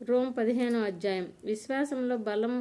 Rome పదిహేనో అధ్యాయం. విశ్వాసంలో బలం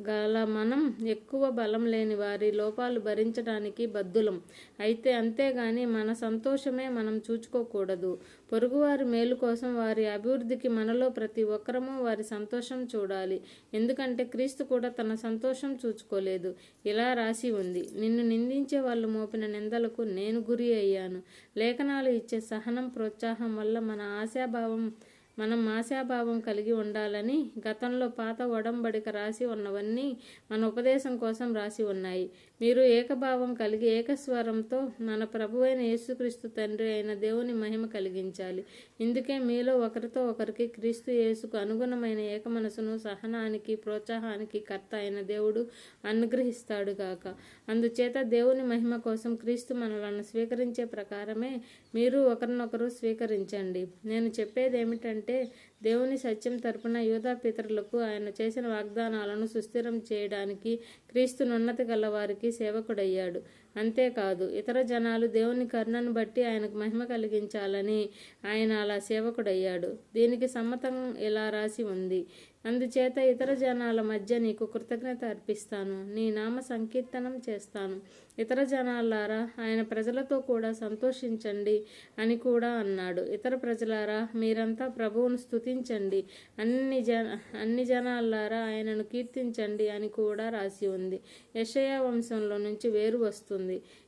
గల మనం ఎక్కువ బలం లేని వారి లోపాలు భరించడానికి బద్దులం. అయితే అంతేగాని మన సంతోషమే మనం చూచుకోకూడదు. పొరుగువారి మేలు కోసం వారి అభివృద్ధికి మనలో ప్రతి ఒక్కరము వారి సంతోషం చూడాలి. ఎందుకంటే క్రీస్తు కూడా తన సంతోషం చూచుకోలేదు. ఇలా రాసి ఉంది. నిన్ను నిందించే వాళ్ళు మోపిన నిందలకు నేను గురి అయ్యాను. లేఖనాలు ఇచ్చే సహనం ప్రోత్సాహం వల్ల మన ఆశాభావం మనం ఆశాభావం కలిగి ఉండాలని గతంలో పాత ఒడంబడిక రాసి ఉన్నవన్నీ మన ఉపదేశం కోసం రాసి ఉన్నాయి. మీరు ఏకభావం కలిగి ఏకస్వరంతో మన ప్రభువైన యేసుక్రీస్తు తండ్రి అయిన దేవుని మహిమ కలిగించాలి. ఇందుకే మీలో ఒకరితో ఒకరికి క్రీస్తు యేసుకు అనుగుణమైన ఏక మనసును సహనానికి ప్రోత్సాహానికి కర్త అయిన దేవుడు అనుగ్రహిస్తాడు గాక. అందుచేత దేవుని మహిమ కోసం క్రీస్తు మనలను స్వీకరించే ప్రకారమే మీరు ఒకరినొకరు స్వీకరించండి. నేను చెప్పేది ఏమిటంటే దేవుని సత్యం తరపున యూదా పితరులకు ఆయన చేసిన వాగ్దానాలను సుస్థిరం చేయడానికి క్రీస్తునున్నత గల వారికి సేవకుడయ్యాడు. అంతేకాదు ఇతర జనాలు దేవుని కరుణను బట్టి ఆయనకు మహిమ కలిగించాలని ఆయన అలా సేవకుడయ్యాడు. దీనికి సమ్మతం ఇలా రాసి ఉంది. అందుచేత ఇతర జనాల మధ్య నీకు కృతజ్ఞత అర్పిస్తాను. నీ నామ సంకీర్తనం చేస్తాను. ఇతర జనాలారా ఆయన ప్రజలతో కూడా సంతోషించండి అని కూడా అన్నాడు. ఇతర ప్రజలారా మీరంతా ప్రభువును స్తుతించండి. అన్ని జన అన్ని జనాలారా ఆయనను కీర్తించండి అని కూడా రాసి ఉంది. యషయా వంశంలో నుంచి వేరు వస్తుంది.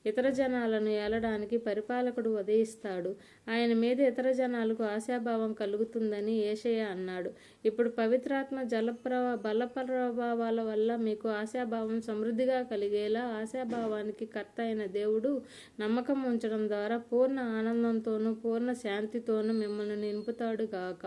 ఇతర జనాలను ఏలడానికి పరిపాలకుడు ఉదయిస్తాడు. ఆయన మీద ఇతర జనాలకు ఆశాభావం కలుగుతుందని ఏషయ అన్నాడు. ఇప్పుడు పవిత్రాత్మ జలప్రవ బల ప్రభావాల వల్ల మీకు ఆశాభావం సమృద్ధిగా కలిగేలా ఆశాభావానికి కర్త అయిన దేవుడు నమ్మకం ఉంచడం ద్వారా పూర్ణ ఆనందంతోనూ పూర్ణ శాంతితోనూ మిమ్మల్ని నింపుతాడు గాక.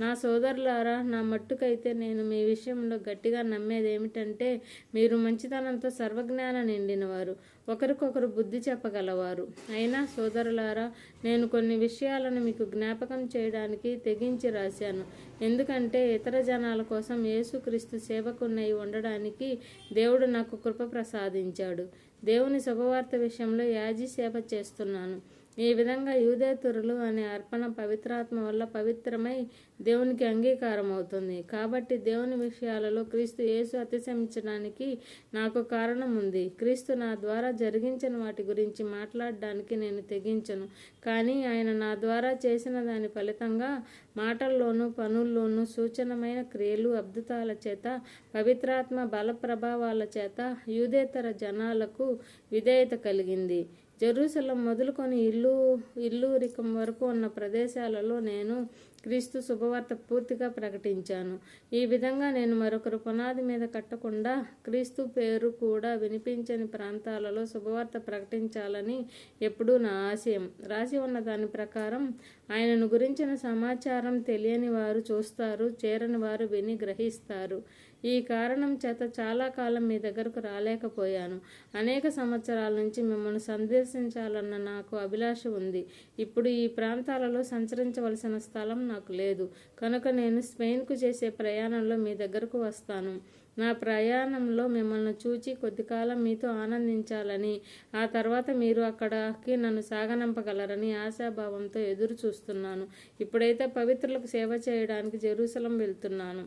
నా సోదరులారా నా మట్టుకైతే నేను మీ విషయంలో గట్టిగా నమ్మేది ఏమిటంటే మీరు మంచితనంతో సర్వజ్ఞాన నిండినవారు. ఒకరికొకరు బుద్ధి చెప్పగలవారు. అయినా సోదరులారా నేను కొన్ని విషయాలను మీకు జ్ఞాపకం చేయడానికి తెగించి రాశాను. ఎందుకంటే ఇతర జనాల కోసం యేసుక్రీస్తు సేవకున్నై ఉండడానికి దేవుడు నాకు కృప ప్రసాదించాడు. దేవుని శుభవార్త విషయంలో యాజీ సేవ చేస్తున్నాను. ఈ విధంగా యూదేతురులు అనే అర్పణ పవిత్రాత్మ వల్ల పవిత్రమై దేవునికి అంగీకారం అవుతుంది కాబట్టి దేవుని విషయాలలో క్రీస్తు యేసు అతిశమించడానికి నాకు కారణం ఉంది. క్రీస్తు నా ద్వారా జరిగించిన వాటి గురించి మాట్లాడడానికి నేను తెగించను. కానీ ఆయన నా ద్వారా చేసిన దాని ఫలితంగా మాటల్లోనూ పనుల్లోనూ సూచనమైన క్రియలు అద్భుతాల చేత పవిత్రాత్మ బల ప్రభావాల చేత యూదేతర జనాలకు విధేయత కలిగింది. జెరూసలం మొదలుకొని ఇల్లు ఇల్లూరికం వరకు ఉన్న ప్రదేశాలలో నేను క్రీస్తు శుభవార్త పూర్తిగా ప్రకటించాను. ఈ విధంగా నేను మరొకరు పునాది మీద కట్టకుండా క్రీస్తు పేరు కూడా వినిపించని ప్రాంతాలలో శుభవార్త ప్రకటించాలని ఎప్పుడూ నా ఆశయం. రాసి ఉన్న దాని ప్రకారం ఆయనను గురించిన సమాచారం తెలియని వారు చూస్తారు చేరని వారు విని గ్రహిస్తారు. ఈ కారణం చేత చాలా కాలం మీ దగ్గరకు రాలేకపోయాను. అనేక సంవత్సరాల నుంచి మిమ్మల్ని సందర్శించాలన్న నాకు అభిలాష ఉంది. ఇప్పుడు ఈ ప్రాంతాలలో సంచరించవలసిన స్థలం నాకు లేదు. కనుక నేను స్పెయిన్కు చేసే ప్రయాణంలో మీ దగ్గరకు వస్తాను. నా ప్రయాణంలో మిమ్మల్ని చూచి కొద్ది కాలం మీతో ఆనందించాలని ఆ తర్వాత మీరు అక్కడకి నన్ను సాగనంపగలరని ఆశాభావంతో ఎదురు చూస్తున్నాను ఇప్పుడైతే పవిత్రులకు సేవ చేయడానికి జెరూసలం వెళ్తున్నాను.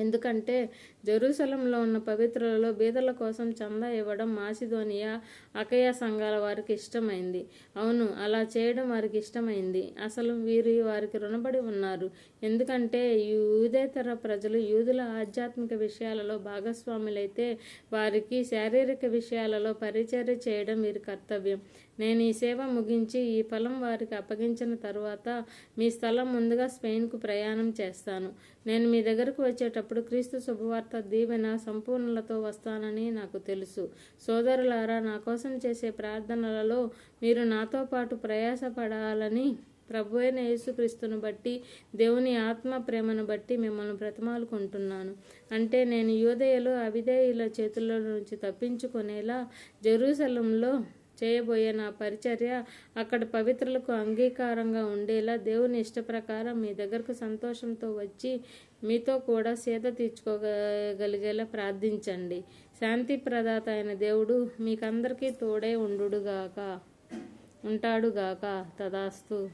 ఎందుకంటే జెరూసలంలో ఉన్న పవిత్రులలో బీదల కోసం చందా ఇవ్వడం మాసిధోనియా అకయ సంఘాల వారికి ఇష్టమైంది. అవును అలా చేయడం వారికి ఇష్టమైంది. అసలు వీరు వారికి రుణపడి ఉన్నారు. ఎందుకంటే యూదేతర ప్రజలు యూదుల ఆధ్యాత్మిక విషయాలలో భాగస్వాములైతే వారికి శారీరక విషయాలలో పరిచర్య చేయడం వీరి కర్తవ్యం. నేను ఈ సేవ ముగించి ఈ ఫలం వారికి అప్పగించిన తరువాత మీ స్థలం ముందుగా స్పెయిన్కు ప్రయాణం చేస్తాను. నేను మీ దగ్గరకు వచ్చేటప్పుడు క్రీస్తు శుభవార్త దీవెన సంపూర్ణలతో వస్తానని నాకు తెలుసు. సోదరులారా నా కోసం చేసే ప్రార్థనలలో మీరు నాతో పాటు ప్రయాసపడాలని ప్రభు అయిన యేసుక్రీస్తును బట్టి దేవుని ఆత్మ ప్రేమను బట్టి మిమ్మల్ని బ్రతమాలుకుంటున్నాను. అంటే నేను యూదయలు అవిధేయుల చేతుల నుంచి తప్పించుకునేలా జెరూసలంలో చేయబోయే నా పరిచర్య అక్కడ పవిత్రులకు అంగీకారంగా ఉండేలా దేవుని ఇష్ట ప్రకారం మీ దగ్గరకు సంతోషంతో వచ్చి మీతో కూడా సేద తీర్చుకోగలిగేలా ప్రార్థించండి. శాంతి ప్రదాత అయిన దేవుడు మీకందరికీ తోడే ఉండుగాక ఉంటాడుగాక తదాస్తు.